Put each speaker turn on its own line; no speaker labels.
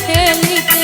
খেলি